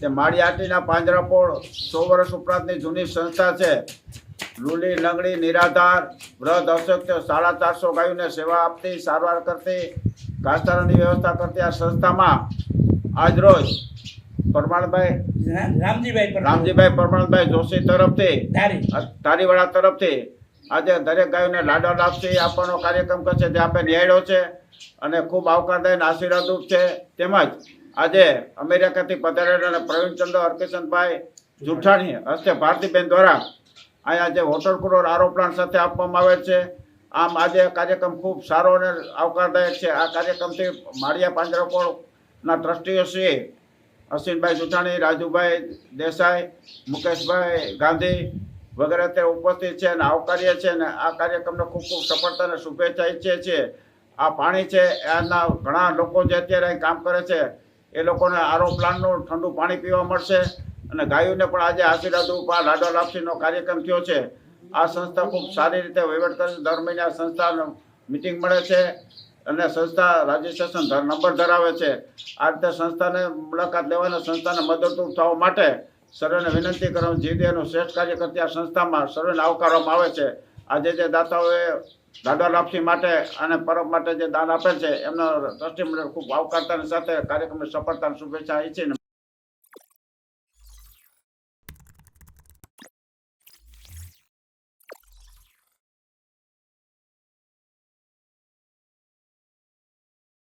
તે માળિયાટીના પાંજરાપોળ સો વર્ષ ઉપરાંતની જૂની સંસ્થા છે. લૂલી લંગડી નિરાધાર વૃદ્ધ અશક્ય સાડા ચારસો ગાયોને સેવા આપતી સારવાર કરતી ઘાસચારાની વ્યવસ્થા કરતી આ સંસ્થામાં આજરોજ પરમાણભાઈ રામજીભાઈ રામજીભાઈ પરમાણભાઈ જોશી તરફથી ધારી તરફથી આજે દરેક ગાયોને લાડો લાપસી આપવાનો કાર્યક્રમ કરશે જે આપણે નિહાળ્યો છે અને ખૂબ આવકારદાયક આશીર્વાદરૂપ છે. તેમજ આજે અમેરિકાથી પધારેલા પ્રવીણચંદ્ર હરકિશનભાઈ જુઠાણી હસ્તે ભારતીબેન દ્વારા અહીંયા જે હોટલ કુલર આરો સાથે આપવામાં આવે છે. આમ આજે કાર્યક્રમ ખૂબ સારો અને આવકારદાયક છે. આ કાર્યક્રમથી માળિયા પાંજરાપોળના ટ્રસ્ટીઓ શ્રી અશ્વિનભાઈ જુઠાણી, રાજુભાઈ દેસાઈ, મુકેશભાઈ ગાંધી વગેરે તે ઉપસ્થિત છે અને આવકાર્ય છે અને આ કાર્યક્રમને ખૂબ ખૂબ સફળતા અને શુભેચ્છા ઈચ્છીએ છીએ. આ પાણી છે, એના ઘણા લોકો જે અત્યારે કામ કરે છે એ લોકોને આરો પ્લાન્ટનું ઠંડુ પાણી પીવા મળશે અને ગાયોને પણ આજે આશીર્વાદ રૂપા લાડો લાપસીનો કાર્યક્રમ થયો છે. આ સંસ્થા ખૂબ સારી રીતે વહીવટ કરે દર મહિને આ સંસ્થાનો મિટિંગ મળે છે અને સંસ્થા રજિસ્ટ્રેશન નંબર ધરાવે છે. આ રીતે સંસ્થાને મુલાકાત લેવાને સંસ્થાને મદદરૂપ થવા માટે સર્વેને વિનંતી કરવાનું જીવદયાનું શ્રેષ્ઠ કાર્ય કરતી આ સંસ્થામાં સર્વેને આવકારવામાં આવે છે. આજે જે દાતાઓએ દાદા લાપસી માટે અને પરબ માટે જે દાન આપે છે, એમનો ટ્રસ્ટી મંડળ ખૂબ આવકારતાની સાથે કાર્યક્રમની સફળતાની શુભેચ્છા ઈચ્છીને